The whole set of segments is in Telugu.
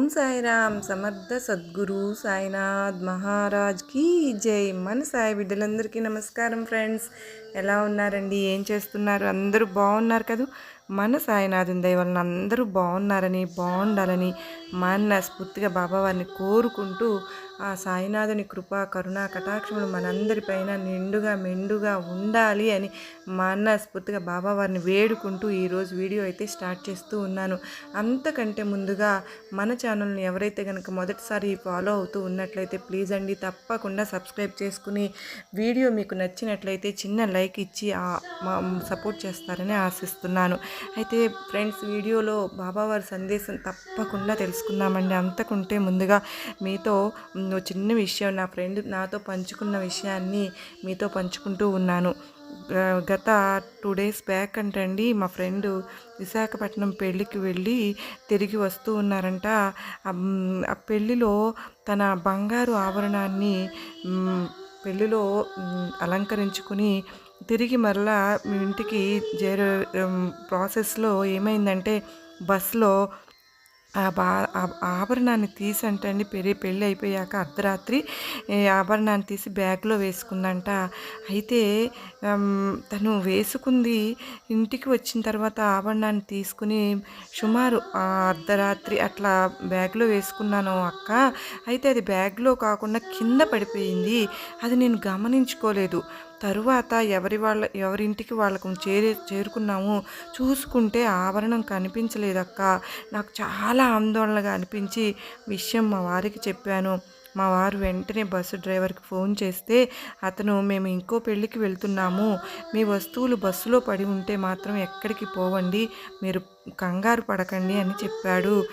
ఓం సాయిరామ్ సమర్థ సద్గురు సాయినాథ్ మహారాజ్ కీ జై. మన సాయి బిడ్డలందరికీ నమస్కారం ఫ్రెండ్స్. ఎలా ఉన్నారండి? ఏం చేస్తున్నారు? అందరూ బాగున్నారు కదా? మన సాయినాథుని దయ వలన అందరూ బాగున్నారని బాగుండాలని మనస్ఫూర్తిగా బాబా వారిని కోరుకుంటూ ఆ సాయినాథుని కృప కరుణ కటాక్షములు మనందరిపైన నిండుగా మెండుగా ఉండాలి అని మనస్ఫూర్తిగా బాబా వారిని వేడుకుంటూ ఈరోజు వీడియో అయితే స్టార్ట్ చేస్తూ ఉన్నాను. అంతకంటే ముందుగా మన ఛానల్ని ఎవరైతే కనుక మొదటిసారి ఫాలో అవుతూ ఉన్నట్లయితే ప్లీజ్ అండి తప్పకుండా సబ్స్క్రైబ్ చేసుకుని వీడియో మీకు నచ్చినట్లయితే చిన్న లైక్ ఇచ్చి సపోర్ట్ చేస్తారని ఆశిస్తున్నాను. అయితే ఫ్రెండ్స్ వీడియోలో బాబావారి సందేశం తప్పకుండా తెలుసుకుందామండి. అంతకుంటే ముందుగా మీతో ఓ చిన్న విషయం నా ఫ్రెండ్ నాతో పంచుకున్న విషయాన్ని మీతో పంచుకుంటూ ఉన్నాను. గత టూ డేస్ బ్యాక్ అంటండి మా ఫ్రెండ్ విశాఖపట్నం పెళ్ళికి వెళ్ళి తిరిగి వస్తూ ఉన్నారంట. ఆ, పెళ్ళిలో తన బంగారు ఆభరణాన్ని పెళ్ళిలో అలంకరించుకుని తిరిగి మరలా మీ ఇంటికి చేరే ప్రాసెస్లో ఏమైందంటే బస్సులో ఆ బా ఆభరణాన్ని తీసి అంటండి పెళ్ళి పెళ్ళి అయిపోయాక అర్ధరాత్రి ఆభరణాన్ని తీసి బ్యాగ్లో వేసుకుందంట. అయితే తను వేసుకుంది ఇంటికి వచ్చిన తర్వాత ఆభరణాన్ని తీసుకుని సుమారు ఆ అర్ధరాత్రి అట్లా బ్యాగ్లో వేసుకున్నాను అక్క. అయితే అది బ్యాగ్లో కాకుండా కింద పడిపోయింది. అది నేను గమనించుకోలేదు. తరువాత ఎవరి వాళ్ళ ఎవరింటికి వాళ్ళకు చేరే చేరుకున్నాము చూసుకుంటే ఆభరణం కనిపించలేదక్క. నాకు చాలా ఆందోళనగా అనిపించి విషయం మా వారికి చెప్పాను. మా వారు వెంటనే బస్సు డ్రైవర్కి ఫోన్ చేస్తే అతను మేము ఇంకో పెళ్ళికి వెళ్తున్నాము. మీ వస్తువులు బస్సులో పడి ఉంటే మాత్రం ఎక్కడికి పోవండి. మీరు కంగారు పడకండి అని చెప్పాడు.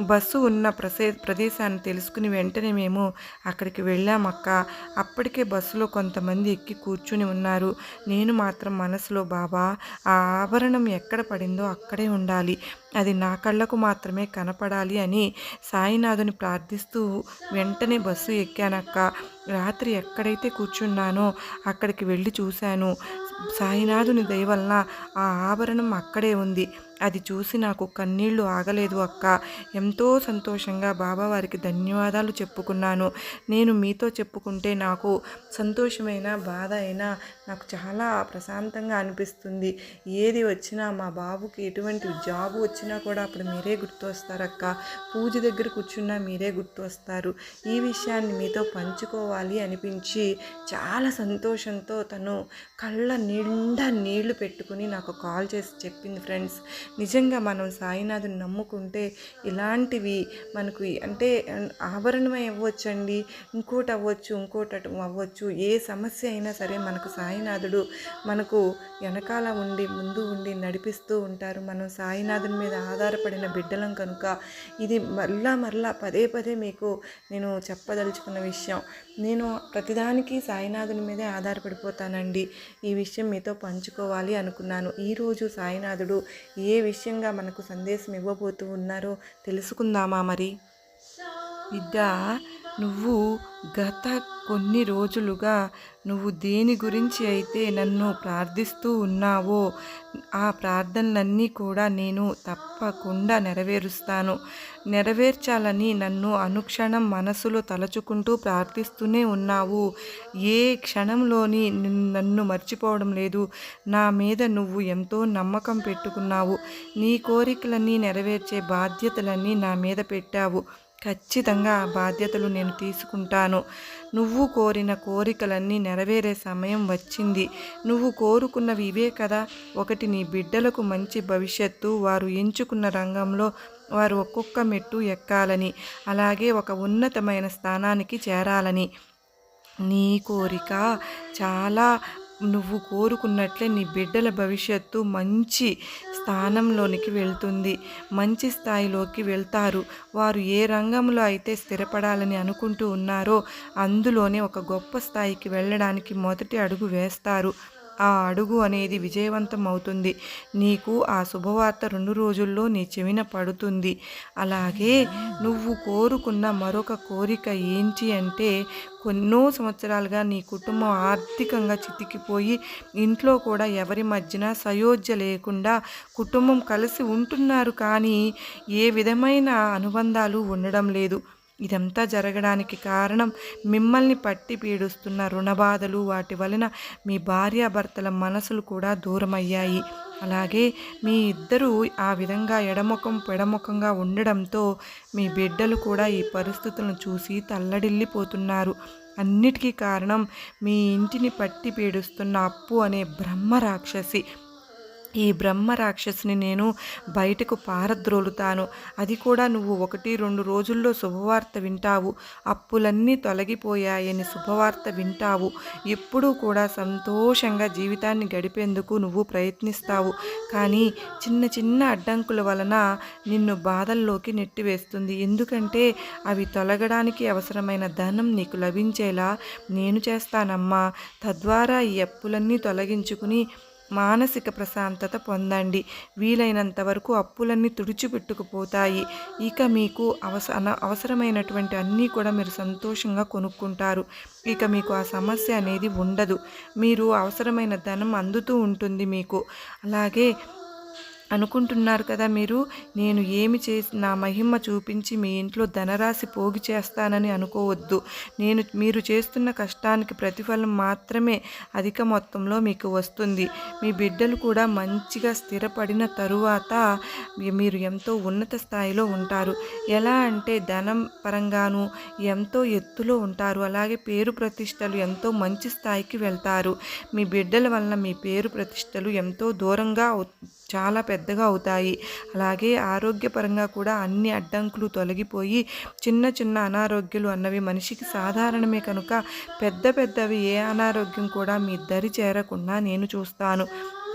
బస్సు ఉన్న ప్రసే ప్రదేశాన్ని తెలుసుకుని వెంటనే మేము అక్కడికి వెళ్ళామక్క అప్పటికే బస్సులో కొంతమంది ఎక్కి కూర్చుని ఉన్నారు. నేను మాత్రం మనసులో బాబా ఆ ఆభరణం ఎక్కడ పడిందో అక్కడే ఉండాలి. అది నా కళ్ళకు మాత్రమే కనపడాలి అని సాయినాథుని ప్రార్థిస్తూ వెంటనే బస్సు ఎక్కానక్క. రాత్రి ఎక్కడైతే కూర్చున్నానో అక్కడికి వెళ్ళి చూశాను. సాయినాథుని దయవలన ఆ ఆభరణం అక్కడే ఉంది. అది చూసి నాకు కన్నీళ్ళు ఆగలేదు అక్క. ఎంతో సంతోషంగా బాబావారికి ధన్యవాదాలు చెప్పుకున్నాను. నేను మీతో చెప్పుకుంటే నాకు సంతోషమైన బాధ అయినా నాకు చాలా ప్రశాంతంగా అనిపిస్తుంది. ఏది వచ్చినా మా బాబుకి ఎటువంటి జాబు వచ్చినా కూడా అప్పుడు మీరే గుర్తు వస్తారక్క పూజ దగ్గర కూర్చున్నా మీరే గుర్తు వస్తారు ఈ విషయాన్ని మీతో పంచుకోవాలి అనిపించి చాలా సంతోషంతో తను కళ్ళ నిండా నీళ్ళు పెట్టుకుని నాకు కాల్ చేసి చెప్పింది ఫ్రెండ్స్. నిజంగా మనం సాయినాథుని నమ్ముకుంటే ఇలాంటివి మనకు అంటే ఆభరణమై అవ్వచ్చండి. ఇంకోటి అవ్వచ్చు ఇంకోటి అవ్వచ్చు. ఏ సమస్య అయినా సరే మనకు సాయినాథుడు మనకు వెనకాల ఉండి ముందు ఉండి నడిపిస్తూ ఉంటారు. మనం సాయినాథుని మీద ఆధారపడిన బిడ్డలం కనుక ఇది మరలా మరలా పదే పదే మీకు నేను చెప్పదలుచుకున్న విషయం. నేను ప్రతిదానికి సాయినాథుని మీదే ఆధారపడిపోతానండి. ఈ విషయం మీతో పంచుకోవాలి అనుకున్నాను. ఈరోజు సాయినాథుడు ఏ విషయంగా మనకు సందేశం ఇవ్వబోతూ ఉన్నారో తెలుసుకుందామా మరి? విద్య నువ్వు గత కొన్ని రోజులుగా నువ్వు దేని గురించి అయితే నన్ను ప్రార్థిస్తూ ఉన్నావో ఆ ప్రార్థనలన్నీ కూడా నేను తప్పకుండా నెరవేరుస్తాను. నెరవేర్చాలని నన్ను అనుక్షణం మనసులో తలచుకుంటూ ప్రార్థిస్తూనే ఉన్నావు. ఏ క్షణంలోని నన్ను మర్చిపోవడం లేదు. నా మీద నువ్వు ఎంతో నమ్మకం పెట్టుకున్నావు. నీ కోరికలన్నీ నెరవేర్చే బాధ్యతలన్నీ నా మీద పెట్టావు. ఖచ్చితంగా ఆ బాధ్యతలు నేను తీసుకుంటాను. నువ్వు కోరిన కోరికలన్నీ నెరవేరే సమయం వచ్చింది. నువ్వు కోరుకున్నవి ఇవే కదా. ఒకటి నీ బిడ్డలకు మంచి భవిష్యత్తు వారు ఎంచుకున్న రంగంలో వారు ఒక్కొక్క మెట్టు ఎక్కాలని అలాగే ఒక ఉన్నతమైన స్థానానికి చేరాలని. నీ కోరిక చాలా నువ్వు కోరుకున్నట్లే నీ బిడ్డల భవిష్యత్తు మంచి స్థానంలోనికి వెళ్తుంది. మంచి స్థాయిలోకి వెళ్తారు. వారు ఏ రంగంలో అయితే స్థిరపడాలని అనుకుంటూ ఉన్నారో అందులోనే ఒక గొప్ప స్థాయికి వెళ్ళడానికి మొదటి అడుగు వేస్తారు. ఆ అడుగు అనేది విజయవంతం అవుతుంది నీకు ఆ శుభవార్త రెండు రోజుల్లో నీ చెవిన పడుతుంది. అలాగే నువ్వు కోరుకున్న మరొక కోరిక ఏంటి అంటే ఎన్నో సంవత్సరాలుగా నీ కుటుంబం ఆర్థికంగా చితికిపోయి ఇంట్లో కూడా ఎవరి మధ్యన సయోధ్య లేకుండా కుటుంబం కలిసి ఉంటున్నారు. కానీ ఏ విధమైన అనుబంధాలు ఉండడం లేదు. ఇదంతా జరగడానికి కారణం మిమ్మల్ని పట్టి పీడుస్తున్న రుణబాధలు వాటి వలన మీ భార్యాభర్తల మనసులు కూడా దూరమయ్యాయి. అలాగే మీ ఇద్దరూ ఆ విధంగా ఎడముఖం పెడముఖంగా ఉండడంతో మీ బిడ్డలు కూడా ఈ పరిస్థితులను చూసి తల్లడిల్లిపోతున్నారు. అన్నిటికీ కారణం మీ ఇంటిని పట్టి పీడుస్తున్న అప్పు అనే బ్రహ్మ రాక్షసి ఈ బ్రహ్మ రాక్షసుని నేను బయటకు పారద్రోలుతాను. అది కూడా నువ్వు ఒకటి రెండు రోజుల్లో శుభవార్త వింటావు. అప్పులన్నీ తొలగిపోయాయని శుభవార్త వింటావు. ఎప్పుడూ కూడా సంతోషంగా జీవితాన్ని గడిపేందుకు నువ్వు ప్రయత్నిస్తావు. కానీ చిన్న చిన్న అడ్డంకుల వలన నిన్ను బాధల్లోకి నెట్టివేస్తుంది. ఎందుకంటే అవి తొలగడానికి అవసరమైన ధనం నీకు లభించేలా నేను చేస్తానమ్మా. తద్వారా ఈ అప్పులన్నీ తొలగించుకుని మానసిక ప్రశాంతత పొందండి. వీలైనంత వరకు అప్పులన్నీ తుడిచిపెట్టుకుపోతాయి. ఇక మీకు అవస అవసరమైనటువంటి అన్నీ కూడా మీరు సంతోషంగా కొనుక్కుంటారు. ఇక మీకు ఆ సమస్య అనేది ఉండదు. మీరు అవసరమైన ధనం అందుతూ ఉంటుంది మీకు. అలాగే అనుకుంటున్నారు కదా మీరు? నేను ఏమి చేసి నా మహిమ చూపించి మీ ఇంట్లో ధనరాశి పోగు చేస్తానని అనుకోవద్దు. నేను మీరు చేస్తున్న కష్టానికి ప్రతిఫలం మాత్రమే అధిక మొత్తంలో మీకు వస్తుంది. మీ బిడ్డలు కూడా మంచిగా స్థిరపడిన తరువాత మీరు ఎంతో ఉన్నత స్థాయిలో ఉంటారు. ఎలా అంటే ధనం పరంగాను ఎంతో ఎత్తులో ఉంటారు. అలాగే పేరు ప్రతిష్టలు ఎంతో మంచి స్థాయికి వెళ్తారు. మీ బిడ్డల వలన మీ పేరు ప్రతిష్టలు ఎంతో దూరంగా చాలా పెద్దగా అవుతాయి. అలాగే ఆరోగ్యపరంగా కూడా అన్ని అడ్డంకులు తొలగిపోయి చిన్న చిన్న అనారోగ్యాలు అన్నవి మనిషికి సాధారణమే కనుక పెద్ద పెద్దవి ఏ అనారోగ్యం కూడా మీ దరి చేరకుండా నేను చూస్తాను.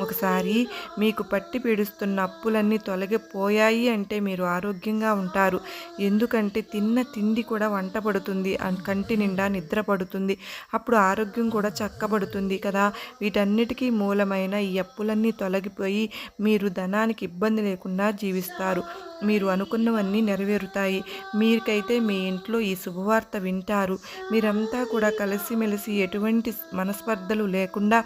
ఒకసారి మీకు పట్టి పీడుస్తున్న అప్పులన్నీ తొలగిపోయాయి అంటే మీరు ఆరోగ్యంగా ఉంటారు. ఎందుకంటే తిన్న తిండి కూడా వంట పడుతుంది. కంటి నిండా నిద్ర పడుతుంది. అప్పుడు ఆరోగ్యం కూడా చక్కబడుతుంది కదా. వీటన్నిటికీ మూలమైన ఈ అప్పులన్నీ తొలగిపోయి మీరు ధనానికి ఇబ్బంది లేకుండా జీవిస్తారు. మీరు అనుకున్నవన్నీ నెరవేరుతాయి. మీకైతే మీ ఇంట్లో ఈ శుభవార్త వింటారు. మీరంతా కూడా కలిసిమెలిసి ఎటువంటి మనస్పర్ధలు లేకుండా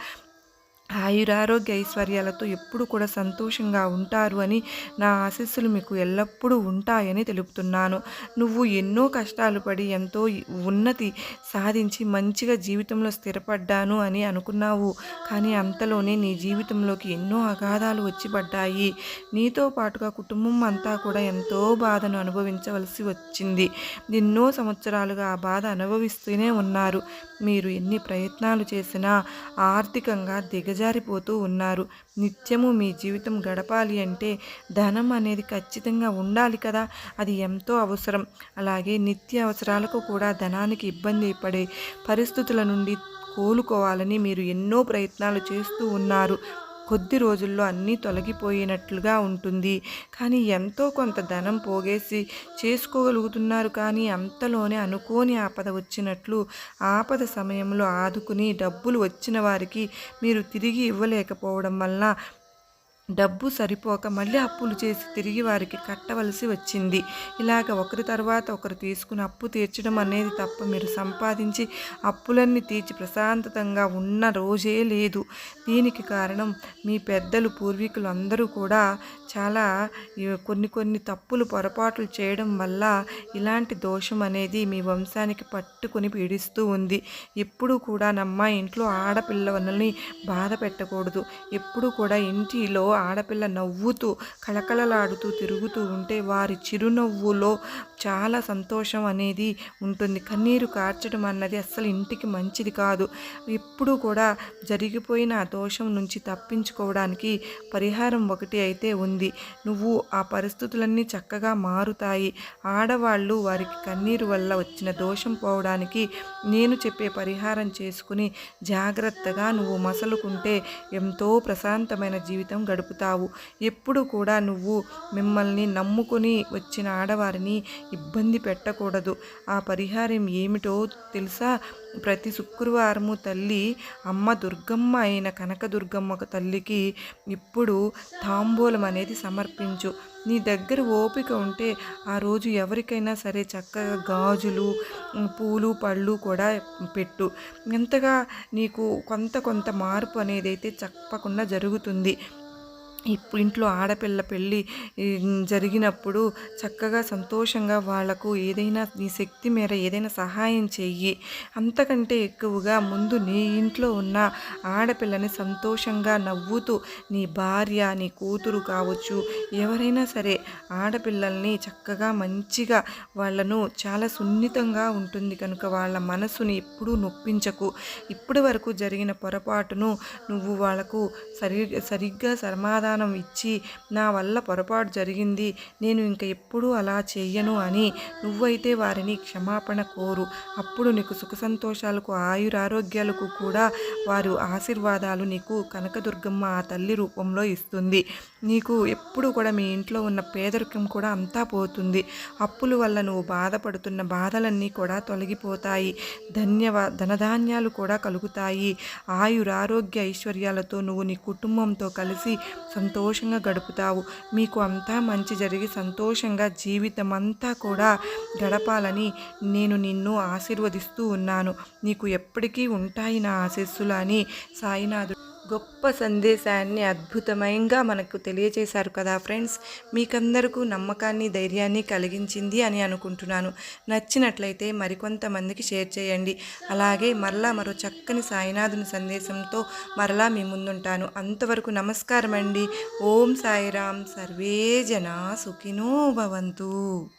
ఆయురారోగ్య ఐశ్వర్యాలతో ఎప్పుడు కూడా సంతోషంగా ఉంటారు అని నా ఆశీస్సులు మీకు ఎల్లప్పుడూ ఉంటాయని తెలుపుతున్నాను. నువ్వు ఎన్నో కష్టాలు పడి ఎంతో ఉన్నతి సాధించి మంచిగా జీవితంలో స్థిరపడ్డాను అని అనుకున్నావు. కానీ అంతలోనే నీ జీవితంలోకి ఎన్నో అగాధాలు వచ్చి పడ్డాయి. నీతో పాటుగా కుటుంబం అంతా కూడా ఎంతో బాధను అనుభవించవలసి వచ్చింది. ఎన్నో సంవత్సరాలుగా ఆ బాధ అనుభవిస్తూనే ఉన్నారు. మీరు ఎన్ని ప్రయత్నాలు చేసినా ఆర్థికంగా దిగ దిగజారిపోతూ ఉన్నారు. నిత్యము మీ జీవితం గడపాలి అంటే ధనం అనేది ఖచ్చితంగా ఉండాలి కదా? అది ఎంతో అవసరం. అలాగే నిత్య అవసరాలకు కూడా ధనానికి ఇబ్బంది పడే పరిస్థితుల నుండి కోలుకోవాలని మీరు ఎన్నో ప్రయత్నాలు చేస్తూ ఉన్నారు. కొద్ది రోజుల్లో అన్నీ తొలగిపోయినట్లుగా ఉంటుంది. కానీ ఎంతో కొంత ధనం పోగేసి చేసుకోగలుగుతున్నారు కానీ అంతలోనే అనుకోని ఆపద వచ్చినట్లు ఆపద సమయంలో ఆదుకుని డబ్బులు వచ్చిన వారికి మీరు తిరిగి ఇవ్వలేకపోవడం వల్ల డబ్బు సరిపోక మళ్ళీ అప్పులు చేసి తిరిగి వారికి కట్టవలసి వచ్చింది. ఇలాగ ఒకరి తర్వాత ఒకరు తీసుకుని అప్పు తీర్చడం అనేది తప్ప మీరు సంపాదించి అప్పులన్నీ తీర్చి ప్రశాంతతంగా ఉన్న రోజే లేదు. దీనికి కారణం మీ పెద్దలు పూర్వీకులు అందరూ కూడా చాలా కొన్ని కొన్ని తప్పులు పొరపాట్లు చేయడం వల్ల ఇలాంటి దోషం అనేది మీ వంశానికి పట్టుకొని పీడిస్తూ ఉంది. ఎప్పుడూ కూడా నమ్మ ఇంట్లో ఆడపిల్లవలని బాధ పెట్టకూడదు. ఎప్పుడు కూడా ఇంటిలో ఆడపిల్ల నవ్వుతూ కళకళలాడుతూ తిరుగుతూ ఉంటే వారి చిరునవ్వులో చాలా సంతోషం అనేది ఉంటుంది. కన్నీరు కార్చడం అన్నది అస్సలు ఇంటికి మంచిది కాదు. ఎప్పుడూ కూడా జరిగిపోయిన ఆ దోషం నుంచి తప్పించుకోవడానికి పరిహారం ఒకటి అయితే ఉంది. నువ్వు ఆ పరిస్థితులన్నీ చక్కగా మారుతాయి. ఆడవాళ్ళు వారికి కన్నీరు వల్ల వచ్చిన దోషం పోవడానికి నేను చెప్పే పరిహారం చేసుకుని జాగ్రత్తగా నువ్వు మసలుకుంటే ఎంతో ప్రశాంతమైన జీవితం గడుపు జరుపుతావు ఎప్పుడు కూడా నువ్వు మిమ్మల్ని నమ్ముకుని వచ్చిన ఆడవారిని ఇబ్బంది పెట్టకూడదు. ఆ పరిహారం ఏమిటో తెలుసా? ప్రతి శుక్రవారము తల్లి అమ్మ దుర్గమ్మ అయిన కనకదుర్గమ్మ తల్లికి ఇప్పుడు తాంబూలం అనేది సమర్పించు. నీ దగ్గర ఓపిక ఉంటే ఆ రోజు ఎవరికైనా సరే చక్కగా గాజులు పూలు పళ్ళు కూడా పెట్టు. ఎంతగా నీకు కొంత కొంత మార్పు అనేది అయితే చెప్పకుండా జరుగుతుంది. ఇప్పుడు ఇంట్లో ఆడపిల్ల పెళ్ళి జరిగినప్పుడు చక్కగా సంతోషంగా వాళ్ళకు ఏదైనా నీ శక్తి మేర ఏదైనా సహాయం చెయ్యి. అంతకంటే ఎక్కువగా ముందు నీ ఇంట్లో ఉన్న ఆడపిల్లని సంతోషంగా నవ్వుతూ నీ భార్య నీ కూతురు కావచ్చు ఎవరైనా సరే ఆడపిల్లల్ని చక్కగా మంచిగా వాళ్ళను చాలా సున్నితంగా ఉంటుంది కనుక వాళ్ళ మనసుని ఎప్పుడూ నొప్పించకు. ఇప్పటి వరకు జరిగిన పొరపాటును నువ్వు వాళ్ళకు సరి సరిగ్గా సమాధానం ఇచ్చి నా వల్ల పొరపాటు జరిగింది నేను ఇంక ఎప్పుడూ అలా చెయ్యను అని నువ్వైతే వారిని క్షమాపణ కోరు. అప్పుడు నీకు సుఖ సంతోషాలకు ఆయురారోగ్యాలకు కూడా వారు ఆశీర్వాదాలు నీకు కనకదుర్గమ్మ ఆ తల్లి రూపంలో ఇస్తుంది. నీకు ఎప్పుడు కూడా మీ ఇంట్లో ఉన్న పేదరికం కూడా అంతా పోతుంది. అప్పుల వల్ల నువ్వు బాధపడుతున్న బాధలన్నీ కూడా తొలగిపోతాయి. ధన్యవా ధనధాన్యాలు కూడా కలుగుతాయి. ఆయురారోగ్య ఐశ్వర్యాలతో నువ్వు నీ కుటుంబంతో కలిసి సంతోషంగా గడుపుతావు. మీకు అంతా మంచి జరిగి సంతోషంగా జీవితం అంతా కూడా గడపాలని నేను నిన్ను ఆశీర్వదిస్తూ ఉన్నాను. నీకు ఎప్పటికీ ఉంటాయి నా ఆశీస్సులు అని సాయినాథుడు గొప్ప సందేశాన్ని అద్భుతమయంగా మనకు తెలియజేశారు కదా ఫ్రెండ్స్. మీకందరకు నమ్మకాన్ని ధైర్యాన్ని కలిగించింది అని అనుకుంటున్నాను. నచ్చినట్లయితే మరికొంతమందికి షేర్ చేయండి. అలాగే మరలా మరో చక్కని సాయినాథుని సందేశంతో మరలా మీ ముందుంటాను. అంతవరకు నమస్కారం అండి ఓం సాయిరామ్. సర్వే జనా సుఖినో భవంతు.